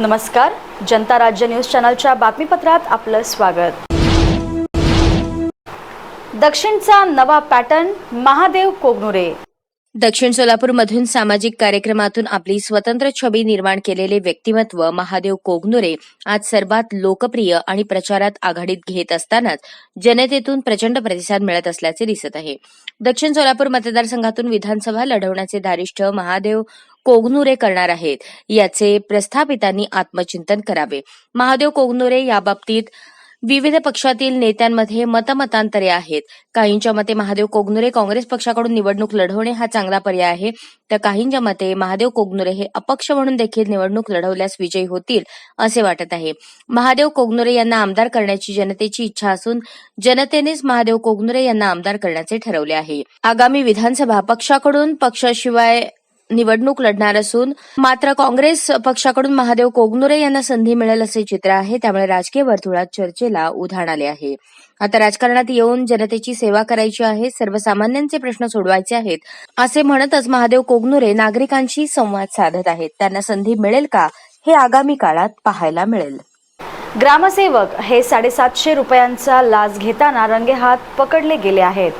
नमस्कार जनता राज्य न्यूज चॅनलच्या बातमीपत्रात आपलं स्वागत. दक्षिणचा नवा पॅटर्न महादेव कोगनुरे. दक्षिण सोलापूरमधून सामाजिक कार्यक्रमातून आपली स्वतंत्र छबी निर्माण केलेले व्यक्तिमत्व महादेव कोगनुरे आज सर्वात लोकप्रिय आणि प्रचारात आघाडीत घेत असतानाच जनतेतून प्रचंड प्रतिसाद मिळत असल्याचे दिसत आहे. दक्षिण सोलापूर मतदारसंघातून विधानसभा लढवण्याचे धारिष्ठ महादेव कोगनुरे करणार आहेत. याचे प्रस्थापितांनी आत्मचिंतन करावे. महादेव कोगनुरे याबाबतीत विविध पक्षातील नेत्यांमध्ये मतमतांतरे आहेत. काहींच्या मते महादेव कोगनुरे काँग्रेस पक्षाकडून निवडणूक लढवणे हा चांगला पर्याय आहे. तर काहींच्या मते महादेव कोगनुरे हे अपक्ष म्हणून देखील निवडणूक लढवल्यास विजयी होतील असे वाटत आहे. महादेव कोगनुरे यांना आमदार करण्याची जनतेची इच्छा असून जनतेनेच महादेव कोगनुरे यांना आमदार करण्याचे ठरवले आहे. आगामी विधानसभा पक्षाकडून पक्षाशिवाय निवडणूक लढणार असून मात्र काँग्रेस पक्षाकडून महादेव कोगनुरे यांना संधी मिळेल असे चित्र आहे. त्यामुळे राजकीय वर्तुळात चर्चेला उधाण आले आहे. आता राजकारणात येऊन जनतेची सेवा करायची आहे. सर्वसामान्यांचे प्रश्न सोडवायचे आहेत. असे म्हणतच महादेव कोगनुरे नागरिकांशी संवाद साधत आहेत. त्यांना संधी मिळेल का हे आगामी काळात पाहायला मिळेल. ग्रामसेवक हे साडेसातशे रुपयांचा लाच घेताना रंगेहात पकडले गेले आहेत.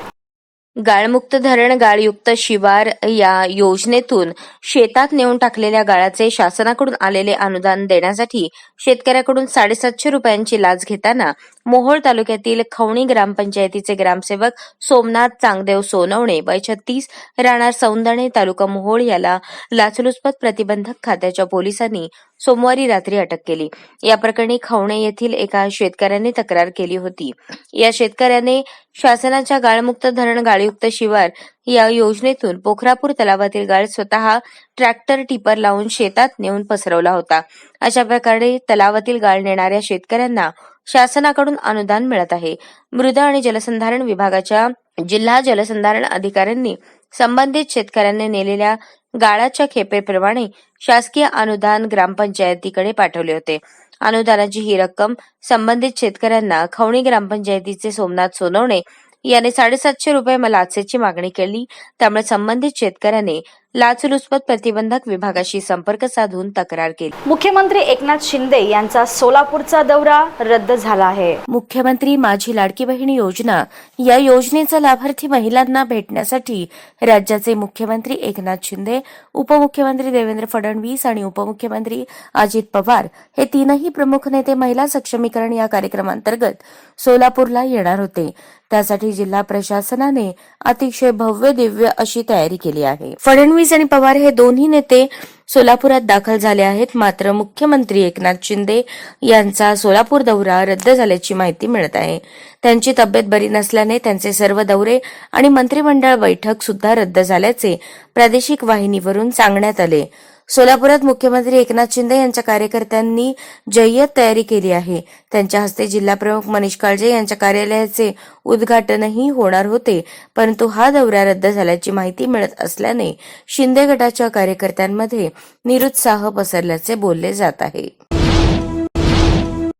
गाळमुक्त धरण गाळयुक्त शिवार या योजनेतून शेतात नेऊन टाकलेल्या गाळाचे शासनाकडून आलेले अनुदान देण्यासाठी शेतकऱ्याकडून साडेसातशे रुपयांची लाच घेताना मोहोळ तालुक्यातील खवणी ग्रामपंचायतीचे ग्रामसेवक सोमनाथ चांगदेव सोनवणे वय छत्तीस राहणार सौंदणे तालुका मोहोळ याला लाचलुचपत प्रतिबंधक खात्याच्या पोलिसांनी सोमवारी रात्री अटक केली. या प्रकरणी खवणे येथील एका शेतकऱ्याने तक्रार केली होती. या शेतकऱ्याने शासनाच्या गाळमुक्त धरण गाळयुक्त शिवार या योजनेतून पोखरापूर तलावातील गाळ स्वतः ट्रॅक्टर टिपर लावून शेतात नेऊन पसरवला होता. अशा प्रकारे तलावातील गाळ नेणाऱ्या शेतकऱ्यांना शासनाकडून अनुदान मिळत आहे. मृदा आणि जलसंधारण विभागाच्या जिल्हा जलसंधारण अधिकाऱ्यांनी संबंधित शेतकऱ्यांनी नेलेल्या गाळाच्या खेपेप्रमाणे शासकीय अनुदान ग्रामपंचायतीकडे पाठवले होते. अनुदानाची ही रक्कम संबंधित शेतकऱ्यांना खवणी ग्रामपंचायतीचे सोमनाथ सोनवणे याने साडेसातशे रुपये मलाचेची मागणी केली. त्यामुळे संबंधित शेतकऱ्याने लाचलुचपत प्रतिबंधक विभागाशी संपर्क साधून तक्रार केली. मुख्यमंत्री एकनाथ शिंदे यांचा सोलापूरचा दौरा रद्द झाला आहे. मुख्यमंत्री माझी लाडकी बहीण योजना या योजनेचा लाभार्थी महिलांना भेटण्यासाठी राज्याचे मुख्यमंत्री एकनाथ शिंदे उपमुख्यमंत्री देवेंद्र फडणवीस आणि उपमुख्यमंत्री अजित पवार हे तीनही प्रमुख नेते महिला सक्षमीकरण या कार्यक्रमांतर्गत सोलापूरला येणार होते. त्यासाठी जिल्हा प्रशासनाने अतिशय भव्य दिव्य अशी तयारी केली आहे. फडणवीस आणि पवार हे दोन्ही नेते सोलापुरात दाखल झाले आहेत. मात्र मुख्यमंत्री एकनाथ शिंदे यांचा सोलापूर दौरा रद्द झाल्याची माहिती मिळत आहे. त्यांची तब्येत बरी नसल्याने त्यांचे सर्व दौरे आणि मंत्रिमंडळ बैठक सुद्धा रद्द झाल्याचे प्रादेशिक वाहिनीवरून सांगण्यात आले. सोलापुरात मुख्यमंत्री एकनाथ शिंदे यांच्या कार्यकर्त्यांनी जय्यत तयारी केली आहे. त्यांच्या हस्ते जिल्हाप्रमुख मनीष काळजे यांच्या कार्यालयाचे उद्घाटनही होणार होते. परंतु हा दौरा रद्द झाल्याची माहिती मिळत असल्याने शिंदे गटाच्या कार्यकर्त्यांमध्ये निरुत्साह पसरल्याचे बोलले जात आहे.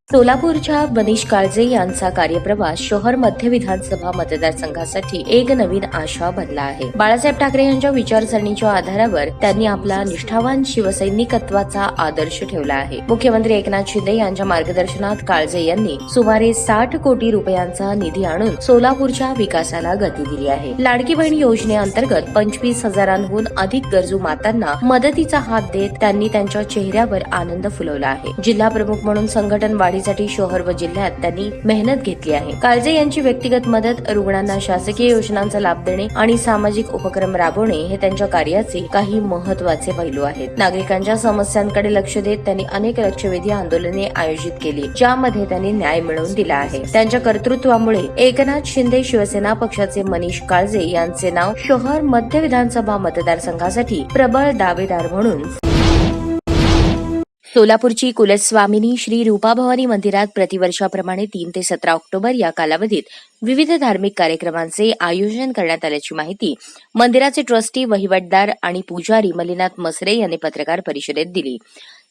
सोलापूरच्या मनीष काळजे यांचा कार्यप्रवास शहर मध्य विधानसभा मतदारसंघासाठी एक नवीन आशा बनला आहे. बाळासाहेब ठाकरे यांच्या विचारसरणीच्या आधारावर त्यांनी आपला निष्ठावान शिवसैनिकत्वाचा आदर्श ठेवला आहे. मुख्यमंत्री एकनाथ शिंदे यांच्या मार्गदर्शनात काळजे यांनी सुमारे साठ कोटी रुपयांचा निधी आणून सोलापूरच्या विकासाला गती दिली आहे. लाडकी बहीण योजनेअंतर्गत पंचवीस हजारांहून अधिक गरजू मातांना मदतीचा हात देत त्यांनी त्यांच्या चेहऱ्यावर आनंद फुलवला आहे. जिल्हा प्रमुख म्हणून संघटन वाढीसाठी शहर व जिल्ह्यात त्यांनी मेहनत घेतली आहे. काळजे यांची व्यक्तिगत मदत रुग्णांना शासकीय योजनांचा लाभ देणे आणि सामाजिक उपक्रम राबवणे हे त्यांच्या कार्याचे काही महत्त्वाचे पैलू आहेत. नागरिकांच्या समस्यांकडे लक्ष देत त्यांनी अनेक लक्षवेधी आंदोलने आयोजित केली ज्यामध्ये त्यांनी न्याय मिळवून दिला आहे. त्यांच्या कर्तृत्वामुळे एकनाथ शिंदे शिवसेना पक्षाचे मनीष काळजे यांचे नाव शहर मध्य विधानसभा मतदारसंघासाठी प्रबळ दावेदार म्हणून सोलापूरची कुलस्वामिनी श्री रूपाभवानी मंदिरात प्रतिवर्षाप्रमाणे तीन ते सतरा ऑक्टोबर या कालावधीत विविध धार्मिक कार्यक्रमांचे आयोजन करण्यात आल्याची माहिती मंदिराचे ट्रस्टी वहिवटदार आणि पुजारी मलिनाथ मसरे यांनी पत्रकार परिषदेत दिली.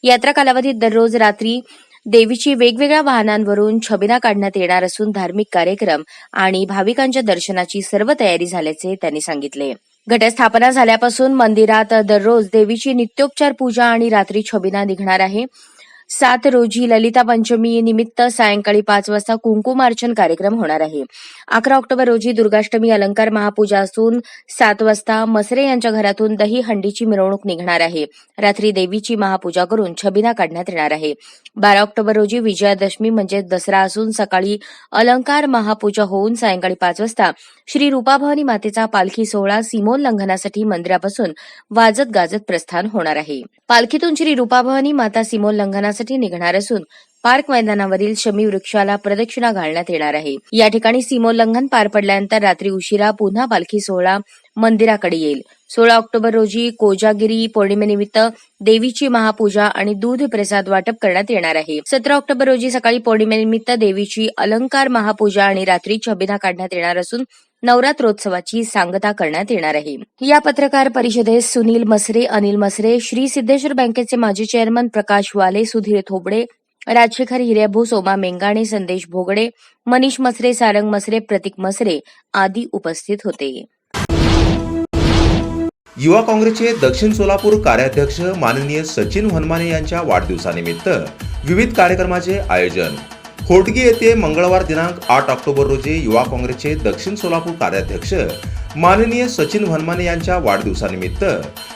यात्रा कालावधीत दररोज रात्री देवीची वेगवेगळ्या वाहनांवरून छबिना काढण्यात येणार असून धार्मिक कार्यक्रम आणि भाविकांच्या दर्शनाची सर्व तयारी झाल्याचे त्यांनी सांगितले. घटस्थापना झाल्यापासून मंदिरात दररोज देवीची नित्योपचार पूजा आणि रात्री छबिना निघणार आहे. सात रोजी ललिता पंचमी निमित्त सायंकाळी पाच वाजता कुंकुमार्चन कार्यक्रम होणार आहे. अकरा ऑक्टोबर रोजी दुर्गाष्टमी अलंकार महापूजा असून सात वाजता मसरे यांच्या घरातून दही हंडीची मिरवणूक निघणार आहे. रात्री देवीची महापूजा करून छबिना काढण्यात येणार आहे. बारा ऑक्टोबर रोजी विजयादशमी म्हणजे दसरा असून सकाळी अलंकार महापूजा होऊन सायंकाळी पाच वाजता श्री रुपाभवानी मातेचा पालखी सोहळा सीमोल्लंघनासाठी मंदिरापासून वाजत गाजत प्रस्थान होणार आहे. पालखीतून श्री रुपाभवानी माता सीमोल्लंघनासाठी निघणार असून पार्क मैदानावरील शमी वृक्षाला प्रदक्षिणा घालण्यात येणार आहे. या ठिकाणी सीमोल्लंघन पार पडल्यानंतर रात्री उशिरा पुन्हा पालखी सोहळा मंदिराकडे येईल. सोळा ऑक्टोबर रोजी कोजागिरी पौर्णिमेनिमित्त देवीची महापूजा आणि दूध प्रसाद वाटप करण्यात येणार आहे. सतरा ऑक्टोबर रोजी सकाळी पौर्णिमेनिमित्त देवीची अलंकार महापूजा आणि रात्री छबिना काढण्यात येणार असून नवरात्रोत्सवाची सांगता करण्यात येणार आहे या पत्रकार परिषदेत सुनील मसरे अनिल मसरे श्री सिद्धेश्वर बँकेचे माजी चेअरमन प्रकाश वाले सुधीर थोबडे राजशेखर हिरेभू सोमा मेंगाणे संदेश भोगडे मनीष मसरे सारंग मसरे प्रतीक मसरे आदी उपस्थित होते. युवा काँग्रेसचे दक्षिण सोलापूर कार्याध्यक्ष माननीय सचिन वनमाने यांच्या वाढदिवसानिमित्त विविध कार्यक्रमाचे आयोजन होटगी येथे मंगळवार दिनांक आठ ऑक्टोबर रोजी युवा काँग्रेसचे दक्षिण सोलापूर कार्याध्यक्ष माननीय सचिन वनमाने यांच्या वाढदिवसानिमित्त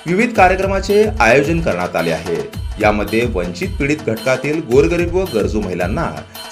विविध कार्यक्रमाचे आयोजन करण्यात आले आहे. यामध्ये वंचित पीडित घटकातील गोरगरीब व गरजू महिलांना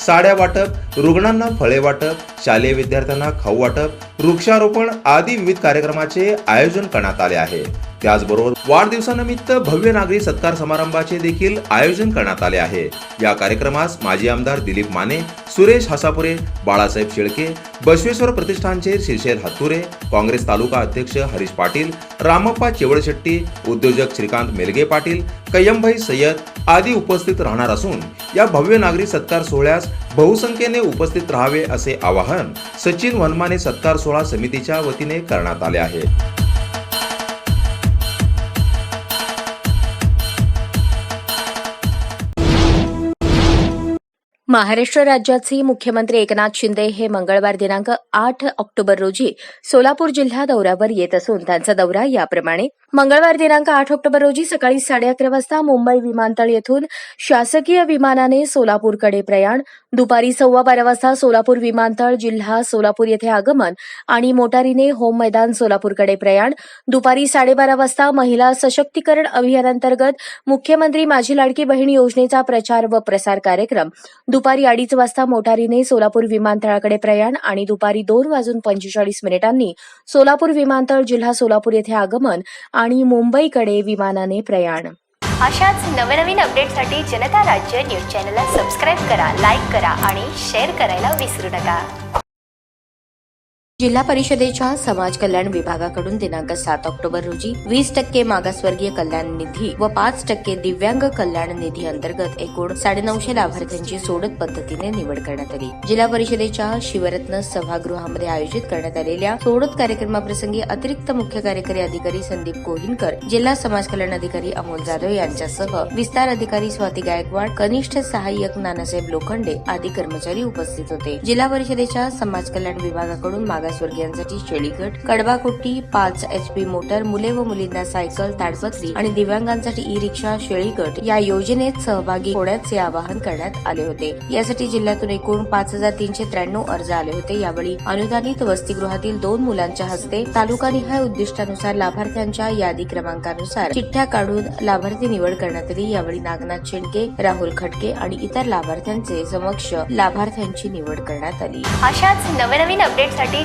साड्या वाटप रुग्णांना फळे वाटप शालेय विद्यार्थ्यांना खाऊ वाटप वृक्षारोपण आदी विविध कार्यक्रमाचे आयोजन करण्यात आले आहे. त्याचबरोबर वाढदिवसानिमित्त भव्य नागरी सत्कार समारंभाचे देखील आयोजन करण्यात आले आहे. या कार्यक्रमास माजी आमदार दिलीप माने सुरेश हसापुरे बाळासाहेब शेळके बसवेश्वर प्रतिष्ठानचे शिरशेर हत्तुरे काँग्रेस तालुका अध्यक्ष हरीश पाटील रामप्पा चेवळशेट्टी उद्योजक श्रीकांत मेलगे पाटील कय्यमभाई सय्यद आदी उपस्थित राहणार असून या भव्य नागरी सत्कार सोहळ्यास बहुसंख्येने उपस्थित राहावे असे आवाहन सचिन वनमाने सत्कार सोहळा समितीच्या वतीने करण्यात आले आहे. महाराष्ट्र राज्याचे मुख्यमंत्री एकनाथ शिंदे हे मंगळवार दिनांक आठ ऑक्टोबर रोजी सोलापूर जिल्हा दौऱ्यावर येत असून त्यांचा दौरा याप्रमाणे मंगळवार दिनांक आठ ऑक्टोबर रोजी सकाळी साडे अकरा वाजता मुंबई विमानतळ येथून शासकीय विमानाने सोलापूरकडे प्रयाण. दुपारी सव्वा बारा वाजता सोलापूर विमानतळ जिल्हा सोलापूर येथे आगमन आणि मोटारीने होम मैदान सोलापूरकडे प्रयाण. दुपारी साडेबारा वाजता महिला सशक्तीकरण अभियानांतर्गत मुख्यमंत्री माझी लाडकी बहीण योजनेचा प्रचार व प्रसार कार्यक्रम. दुपारी अडीच वाजता मोटारीने सोलापूर विमानतळाकडे प्रयाण आणि दुपारी दोन वाजून पंचेचाळीस मिनिटांनी सोलापूर विमानतळ जिल्हा सोलापूर येथे आगमन आणि मुंबईकडे विमानाने प्रयाण. अशाच नवनवीन अपडेटसाठी जनता राज्य न्यूज चॅनलला सबस्क्राईब करा लाईक करा आणि शेअर करायला विसरू नका. जिल्हा परिषदेच्या समाज कल्याण विभागाकडून दिनांक सात ऑक्टोबर रोजी वीस टक्के मागासवर्गीय कल्याण निधी व पाच टक्के दिव्यांग कल्याण निधी अंतर्गत एकूण साडेनऊशे लाभार्थ्यांची सोडत पद्धतीने निवड करण्यात आली. जिल्हा परिषदेच्या शिवरत्न सभागृहामध्ये आयोजित करण्यात आलेल्या सोडत कार्यक्रमाप्रसंगी अतिरिक्त मुख्य कार्यकारी अधिकारी संदीप कोहिनकर जिल्हा समाज कल्याण अधिकारी अमोल जाधव यांच्यासह विस्तार अधिकारी स्वाती गायकवाड कनिष्ठ सहाय्यक नानासाहेब लोखंडे आदी कर्मचारी उपस्थित होते. जिल्हा परिषदेच्या समाज कल्याण विभागाकडून मागास मागासवर्गीयांसाठी शेळीगट कडबाकुट्टी पाच एच पी मोटर मुले व मुलींना सायकल ताडपत्री आणि दिव्यांगांसाठी ई रिक्षा शेळीगट या योजनेत सहभागी होण्याचे आवाहन करण्यात आले होते. यासाठी जिल्ह्यातून एकूण पाच हजार तीनशे त्र्याण्णव अर्ज आले होते. यावेळी अनुदानित वसतिगृहातील दोन मुलांच्या हस्ते तालुकानिहाय उद्दिष्टानुसार लाभार्थ्यांच्या यादी क्रमांकानुसार चिठ्ठ्या काढून लाभार्थी निवड करण्यात आली. यावेळी नागनाथ शेंडके राहुल खटके आणि इतर लाभार्थ्यांचे समक्ष लाभार्थ्यांची निवड करण्यात आली. अशाच नवनवीन अपडेटसाठी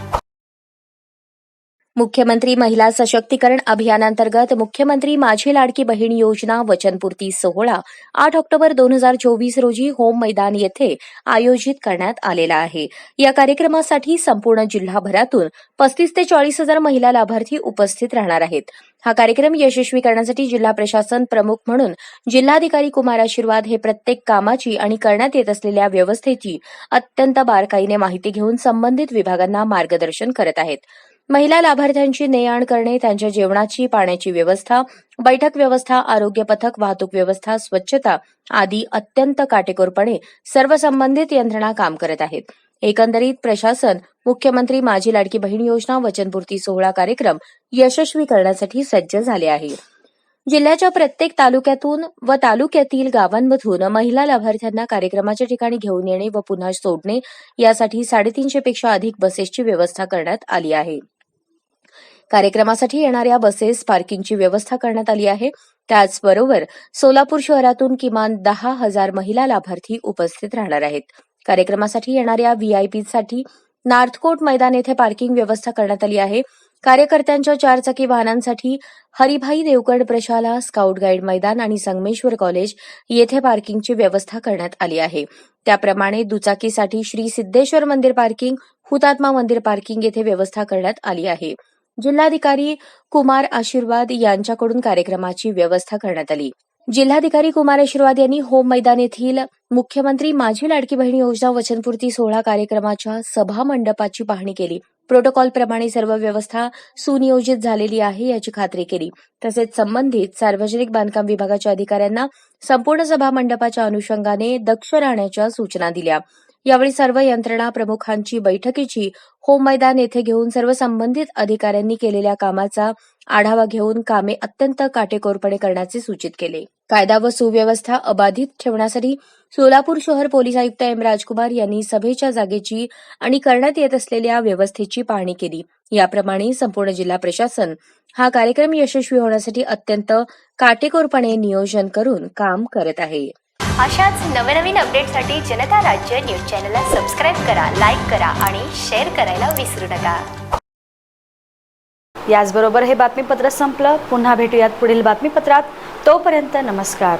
मुख्यमंत्री महिला सशक्तीकरण अभियानांतर्गत मुख्यमंत्री माझी लाडकी बहीण योजना वचनपूर्ती सोहळा आठ ऑक्टोबर दोन हजार चोवीस रोजी होम मैदान येथे आयोजित करण्यात आलेला आहे. या कार्यक्रमासाठी संपूर्ण जिल्हाभरातून पस्तीस ते चाळीस हजार महिला लाभार्थी उपस्थित राहणार आहेत. हा कार्यक्रम यशस्वी करण्यासाठी जिल्हा प्रशासन प्रमुख म्हणून जिल्हाधिकारी कुमार आशीर्वाद हे प्रत्येक कामाची आणि करण्यात येत असलेल्या व्यवस्थेची अत्यंत बारकाईने माहिती घेऊन संबंधित विभागांना मार्गदर्शन करत आहेत. महिला लाभार्थ्यांची ने आण करणे त्यांच्या जेवणाची पाण्याची व्यवस्था बैठक व्यवस्था आरोग्य पथक वाहतूक व्यवस्था स्वच्छता आदी अत्यंत काटेकोरपणे सर्व संबंधित यंत्रणा काम करत आहेत. एकंदरीत प्रशासन मुख्यमंत्री माझी लाडकी बहीण योजना वचनपूर्ती सोहळा कार्यक्रम यशस्वी करण्यासाठी सज्ज झाले आहे. जिल्ह्याच्या प्रत्येक तालुक्यातून व तालुक्यातील गावांमधून महिला लाभार्थ्यांना कार्यक्रमाच्या ठिकाणी घेऊन येणे व पुन्हा सोडणे यासाठी साडेतीनशे पेक्षा अधिक बसेसची व्यवस्था करण्यात आली आहे. कार्यक्रमासाठी येणाऱ्या बसेस पार्किंगची व्यवस्था करण्यात आली आहे. त्याचबरोबर सोलापूर शहरातून किमान दहा हजार महिला लाभार्थी उपस्थित राहणार आहेत. कार्यक्रमासाठी येणाऱ्या व्हीआयपीसाठी नार्थकोट मैदान येथे पार्किंग व्यवस्था करण्यात आली आहे. कार्यकर्त्यांच्या चारचाकी वाहनांसाठी हरिभाई देवगड प्रशाला स्काउट गाईड मैदान आणि संगमेश्वर कॉलेज येथे पार्किंगची व्यवस्था करण्यात आली आहे. त्याप्रमाणे दुचाकीसाठी श्री सिद्धेश्वर मंदिर पार्किंग हुतात्मा मंदिर पार्किंग येथे व्यवस्था करण्यात आली आहे. जिल्हाधिकारी कुमार आशीर्वाद यांच्याकडून कार्यक्रमाची व्यवस्था करण्यात आली. जिल्हाधिकारी कुमार आशीर्वाद यांनी होम मैदान येथील मुख्यमंत्री माझी लाडकी बहीण योजना वचनपूर्ती सोहळा कार्यक्रमाच्या सभा मंडपाची पाहणी केली. प्रोटोकॉल प्रमाणे सर्व व्यवस्था सुनियोजित झालेली आहे याची खात्री केली. तसेच संबंधित सार्वजनिक बांधकाम विभागाच्या अधिकाऱ्यांना संपूर्ण सभा मंडपाच्या अनुषंगाने दक्ष राहण्याच्या सूचना दिल्या. यावेळी सर्व यंत्रणा प्रमुखांची बैठकीची होम मैदान येथे घेऊन सर्व संबंधित अधिकाऱ्यांनी केलेल्या कामाचा आढावा घेऊन कामे अत्यंत काटेकोरपणे करण्याचे सूचित केले. कायदा व सुव्यवस्था अबाधित ठेवण्यासाठी सोलापूर शहर पोलीस आयुक्त एम राजकुमार यांनी सभेच्या जागेची आणि करण्यात येत असलेल्या व्यवस्थेची पाहणी केली. याप्रमाणे संपूर्ण जिल्हा प्रशासन हा कार्यक्रम यशस्वी होण्यासाठी अत्यंत काटेकोरपणे नियोजन करून काम करत आहे. अशाच नवनवीन अपडेटसाठी जनता राज्य न्यूज चॅनलला सबस्क्राईब करा लाईक करा आणि शेअर करायला विसरू नका. याचबरोबर हे बातमीपत्र संपलं. पुन्हा भेटूयात पुढील बातमीपत्रात. तोपर्यंत नमस्कार.